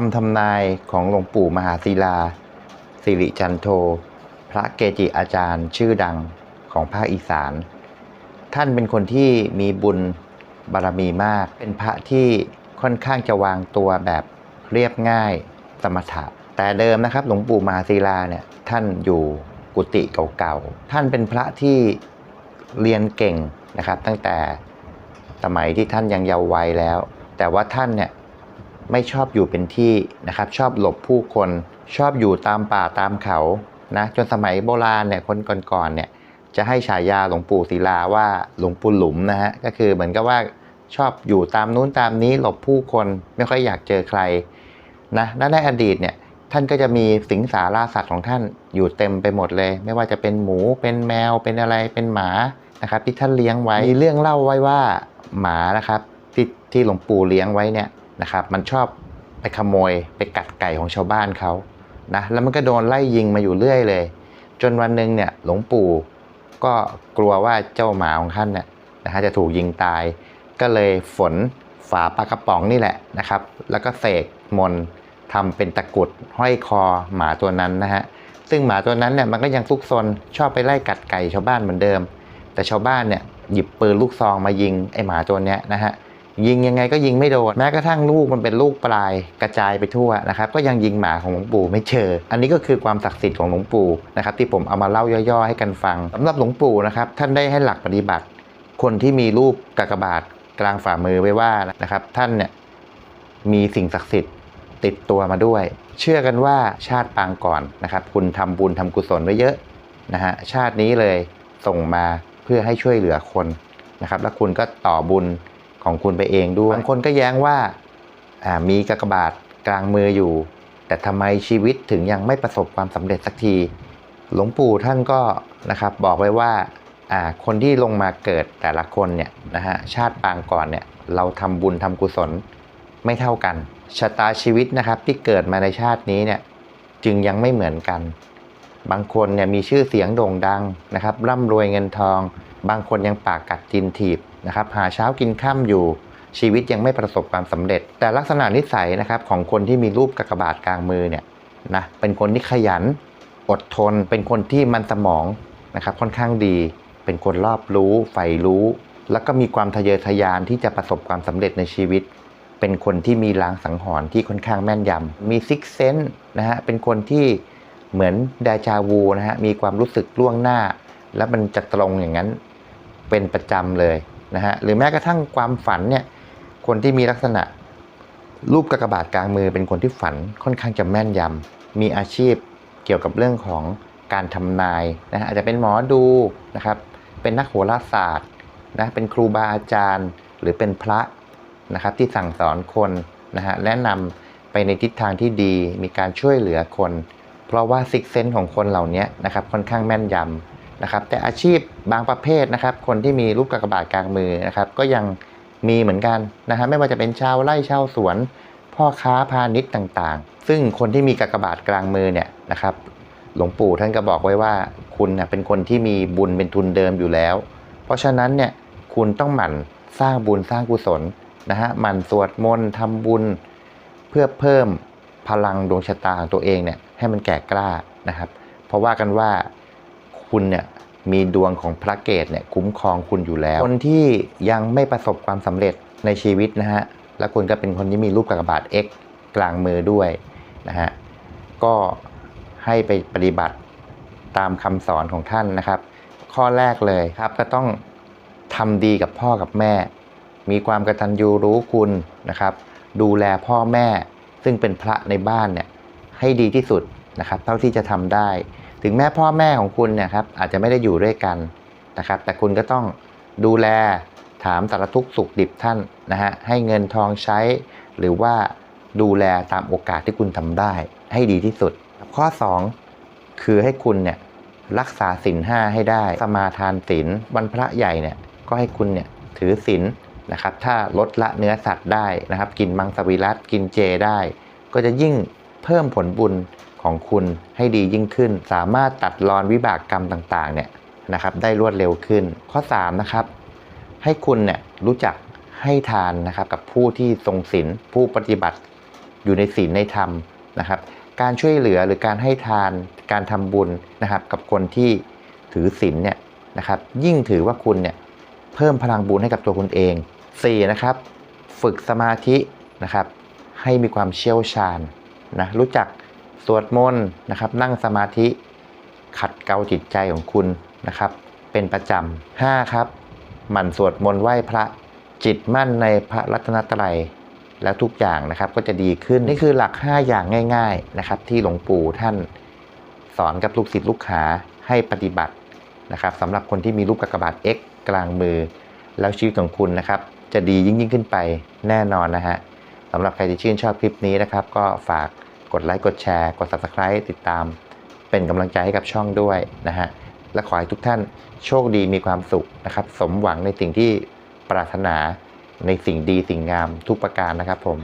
คำทำนายของหลวงปู่มหาศิลา สิริจันโท พระเกจิอาจารย์ชื่อดังของภาคอีสาน ท่านเป็นคนที่มีบุญบารมีมาก เป็นพระที่ค่อนข้างจะวางตัวแบบเรียบง่ายสมถะ แต่เดิมนะครับหลวงปู่มหาศิลาเนี่ยท่านอยู่กุฏิเก่าๆ ท่านเป็นพระที่เรียนเก่งนะครับ ตั้งแต่สมัยที่ท่านยังเยาว์วัยแล้ว แต่ว่าท่านเนี่ย ไม่ชอบอยู่เป็นที่นะครับ ชอบหลบผู้คนชอบอยู่ตามป่าตามเขานะจนสมัยโบราณเนี่ยคนก่อนๆเนี่ยจะให้ฉายาหลวงปู่ศิลาว่าหลวงปู่หลุมนะฮะก็คือเหมือนกับว่าชอบอยู่ตามนู้นตามนี้หลบผู้คนไม่ค่อยอยากเจอใครนะและในอดีตเนี่ยท่านก็จะมีสิงสาราสัตว์ของท่านอยู่เต็มไปหมดเลย ไม่ว่าจะเป็นหมูเป็นแมวเป็นอะไรเป็นหมานะครับที่ท่านเลี้ยงไว้มีเรื่องเล่าไว้ว่าหมานะครับที่ที่หลวงปู่เลี้ยงไว้เนี่ย นะครับ มันชอบไปขโมยไปกัดไก่ของชาวบ้านเขานะแล้วมันก็โดนไล่ยิงมาอยู่เรื่อยเลย จนวันหนึ่งเนี่ยหลวงปู่ก็กลัวว่าเจ้าหมาของท่านเนี่ยนะฮะจะถูกยิงตาย ก็เลยฝนฝาปลากระป๋องนี่แหละนะครับ แล้วก็เสกมนทำเป็นตะกุดห้อยคอหมาตัวนั้นนะฮะซึ่งหมาตัวนั้นเนี่ยมันก็ยังซุกซนชอบไปไล่กัดไก่ชาวบ้านเหมือนเดิม แต่ชาวบ้านเนี่ยหยิบปืนลูกซองมายิงไอหมาตัวเนี้ยนะฮะ ยิงยังไงก็ยิงไม่โดนแม้กระทั่งลูกมันเป็นลูกปลายกระจายไปทั่วนะครับก็ยังยิงหมาของหลวงปู่ไม่เจออันนี้ก็คือความศักดิ์สิทธิ์ของหลวงปู่นะครับที่ผมเอามาเล่าย่อๆให้กันฟังสำหรับหลวงปู่นะครับท่านได้ให้หลักปฏิบัติ คนที่มีรูปกากบาทกลางฝ่ามือไว้ว่านะครับ ท่านเนี่ยมีสิ่งศักดิ์สิทธิ์ติดตัวมาด้วย เชื่อกันว่าชาติปางก่อนนะครับ คุณทำบุญทำกุศลไว้เยอะนะฮะชาตินี้เลยส่งมาเพื่อให้ช่วยเหลือคนนะครับ แล้วคุณก็ต่อบุญ ของคุณไปเองด้วยบางคนก็แย้งว่าอ่ามีกากบาทกลางมืออยู่ แต่ทำไมชีวิตถึงยังไม่ประสบความสำเร็จสักที หลวงปู่ท่านก็นะครับบอกไว้ว่าอ่าคนที่ลงมาเกิดแต่ละคนเนี่ยนะฮะชาติปางก่อนเนี่ยเราทำบุญทำกุศลไม่เท่ากันชะตาชีวิตนะครับที่เกิดมาในชาตินี้เนี่ยจึงยังไม่เหมือนกัน บางคนเนี่ยมีชื่อเสียงโด่งดังนะครับร่ำรวยเงินทอง บางคนยังปากกัดจินถีบ นะครับหาเช้ากินข้ามอยู่ชีวิตยังไม่ประสบความสำเร็จ แต่ลักษณะนิสัยนะครับของคนที่มีรูปกากบาทกลางมือเนี่ยนะเป็นคนที่ขยัน อดทน เป็นคนที่มันสมองนะครับค่อนข้างดี เป็นคนรอบรู้ใฝ่รู้ แล้วก็มีความทะเยอทะยานที่จะประสบความสำเร็จในชีวิต เป็นคนที่มีลางสังหรณ์ที่ค่อนข้างแม่นยำมีซิกเซนนะฮะเป็นคนที่เหมือนเดจาวูนะฮะมีความรู้สึกล่วงหน้า แล้วมันจะตรงอย่างนั้นเป็นประจำเลย นะฮะหรือแม้กระทั่งความฝันเนี่ยคนที่มีลักษณะรูปกากบาทกลางมือเป็นคนที่ฝันค่อนข้างจะแม่นยำมีอาชีพเกี่ยวกับเรื่องของการทำนายนะฮะอาจจะเป็นหมอดูนะครับ เป็นนักโหราศาสตร์นะเป็นครูบาอาจารย์ หรือเป็นพระนะครับที่สั่งสอนคนนะฮะแนะนำไปในทิศทางที่ดีมีการช่วยเหลือคน เพราะว่าซิกเซนของคนเหล่านี้นะครับค่อนข้างแม่นยำ นะครับแต่อาชีพบางประเภทนะครับ คนที่มีรูปกากบาทกลางมือนะครับ ก็ยังมีเหมือนกันนะฮะไม่ว่าจะเป็นชาวไร่ชาวสวน พ่อค้าพาณิชย์ต่างๆ ซึ่งคนที่มีกากบาทกลางมือเนี่ยนะครับ หลวงปู่ท่านก็บอกไว้ว่าคุณเน่ยเป็นคนที่มีบุญเป็นทุนเดิมอยู่แล้ว เพราะฉะนั้นเนี่ยคุณต้องหมั่นสร้างบุญสร้างกุศลนะฮะหมั่นสวดมนต์ทำบุญเพื่อเพิ่มพลังดวงชะตาของตัวเองเนี่ยให้มันแก่กล้านะครับ เพราะว่ากันว่า คุณเนี่ยมีดวงของพระเกตเนี่ยคุ้มครองคุณอยู่แล้ว คนที่ยังไม่ประสบความสำเร็จในชีวิตนะฮะ และคุณก็เป็นคนที่มีรูปกากบาท X กลางมือด้วยนะฮะ ก็ให้ไปปฏิบัติตามคำสอนของท่านนะครับ ข้อแรกเลยครับก็ต้องทำดีกับพ่อกับแม่ มีความกตัญญูรู้คุณนะครับ ดูแลพ่อแม่ซึ่งเป็นพระในบ้านเนี่ยให้ดีที่สุดนะครับ เท่าที่จะทำได้ ถึงแม้พ่อแม่ของคุณเนี่ยครับอาจจะไม่ได้อยู่ด้วยกันนะครับ แต่คุณก็ต้องดูแลถามสารทุกสุขดิบท่านนะฮะให้เงินทองใช้ หรือว่าดูแลตามโอกาสที่คุณทำได้ ให้ดีที่สุด ข้อ 2 คือให้คุณเนี่ยรักษาศีลห้าให้ได้ สมาทานศีลวันพระใหญ่เนี่ยก็ให้คุณเนี่ยถือศีลนะครับ ถ้าลดละเนื้อสัตว์ได้นะครับ กินมังสวิรัตกินเจได้ ก็จะยิ่งเพิ่มผลบุญ ของคุณให้ดียิ่งขึ้น สามารถตัดรอนวิบากกรรมต่างๆเนี่ยนะครับได้รวดเร็วขึ้น ข้อ3นะครับให้คุณเนี่ยรู้จักให้ทานนะครับกับผู้ที่ทรงศีลผู้ปฏิบัติอยู่ในศีลในธรรมนะครับ การช่วยเหลือหรือการให้ทานการทำบุญนะครับ กับคนที่ถือศีลเนี่ยนะครับ ยิ่งถือว่าคุณเนี่ยเพิ่มพลังบุญให้กับตัวคุณเอง 4. นะครับฝึกสมาธินะครับ ให้มีความเชี่ยวชาญนะรู้จัก สวดมนต์นะครับ นั่งสมาธิ ขัดเกลาจิตใจของคุณนะครับ เป็นประจำห้าครับ หมั่นสวดมนต์ไหว้พระจิตมั่นในพระรัตนตรัยแล้วทุกอย่างนะครับก็จะดีขึ้นนี่คือหลัก 5 อย่างง่าย ๆนะครับ ที่หลวงปู่ท่านสอนกับลูกศิษย์ลูกหาให้ปฏิบัตินะครับสำหรับคนที่มีรูปกากบาท X กลางมือ แล้วชีวิตของคุณนะครับ จะดียิ่งยิ่งขึ้นไปแน่นอนนะฮะสำหรับใครที่ชื่นชอบคลิปนี้นะครับ ก็ฝาก กดไลค์กดแชร์ กด Subscribe ติดตาม เป็นกำลังใจให้กับช่องด้วยนะฮะและขอให้ทุกท่านโชคดีมีความสุขนะครับ สมหวังในสิ่งที่ปรารถนาในสิ่งดีสิ่งงามทุกประการนะครับผม